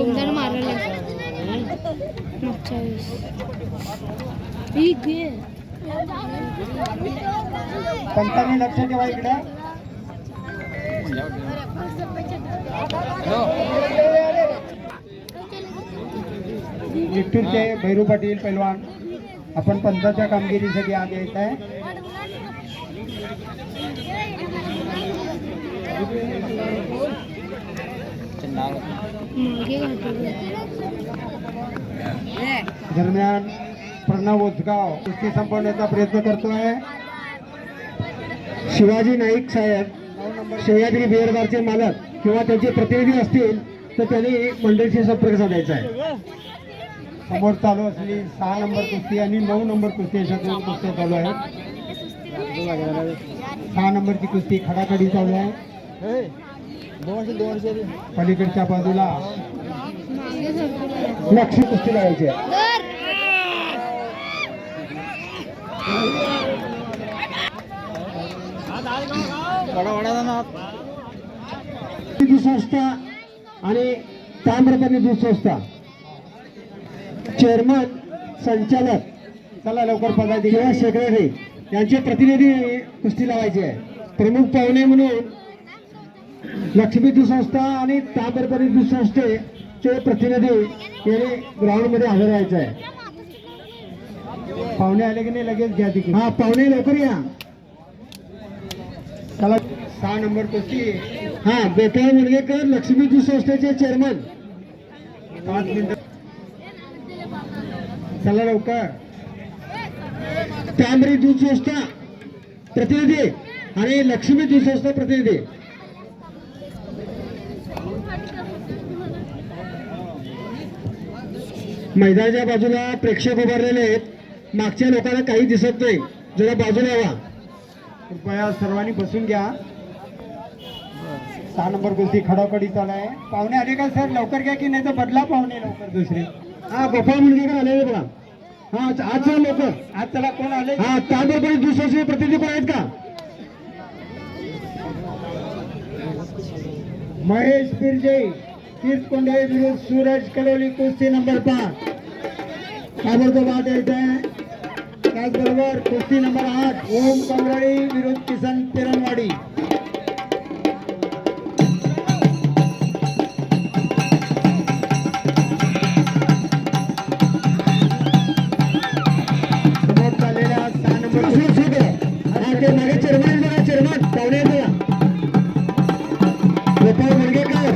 उंदर मारला मागच्या वेळेस ही घे पंतांनी लक्ष ठेवा इकडे. निट्टूरचे भैरू पाटील पैलवान. आपण पंचाच्या कामगिरीसाठी आज येत आहे. दरम्यान प्रणव ओझगाव कुस्ती संपवण्याचा प्रयत्न करतोय. शिवाजी नाईक साहेब सह्याद्री बिअर मालक किंवा त्यांचे प्रतिनिधी असतील तर त्यांनी मंडळीशी संपर्क साधायचा आहे. समोर चालू असलेली सहा नंबर कुस्ती आणि नऊ नंबर कुस्ती अशा दोन कुस्त्या चालू आहेत. सहा नंबरची कुस्ती खडाखडी चालू आहे. पलीकडच्या बाजूला मागे लक्ष कुस्ती लावायची आहे. संस्था आणि ताम्रपाणी दूध संस्था चेअरमन संचालक. चला लवकर पदाधिकारी किंवा सेक्रेटरी यांचे प्रतिनिधी कुस्ती लावायचे आहे प्रमुख पाहुणे म्हणून लक्ष्मी दूध संस्था आणि ताम्रपाणी दूध संस्थेचे प्रतिनिधी यांनी ग्राउंडमध्ये हजर व्हायचं आहे पाहुणे आले की नाही लगेच घ्या तिकडे हा पाहुणे लवकर या. चला. सहा नंबर कुस्ती. हा बेटा मुलगेकर लक्ष्मी दूध संस्थेचे चेअरमन पाच मिनिट. चला लवकर. तांबरी दूध संस्था प्रतिनिधी आणि लक्ष्मी दूध संस्था प्रतिनिधी. मैदानाच्या बाजूला प्रेक्षक उभारलेले आहेत. मागच्या लोकांना काही दिसत नाही. जरा बाजूला यावा. कृपया सर्वांनी बसून घ्या. सहा नंबर कुस्ती खडाखडी चालू आहे. पाहुणे आले का सर? लवकर घ्या की नाही तर बदला पाहुणे लवकर दुसरे. हा गोपाळ मुलगेकर आलेले बघा. हा आज आज चला कोण आले? हा त्याबरोबर दुसरे प्रतिनिधी कोण आहेत का? महेश बिरजे तीर्थकोंडे विरुद्ध सूरज कलोली कुस्ती नंबर पाच. ताबडतोब आठ येत आहे. त्याचबरोबर कुस्ती नंबर आठ ओम कंगराळी विरुद्ध किसन पिरणवाडी मागे चेअरमॅन बघा चेअरमॅन. पाहुणे गोपाळ मुलगेकर.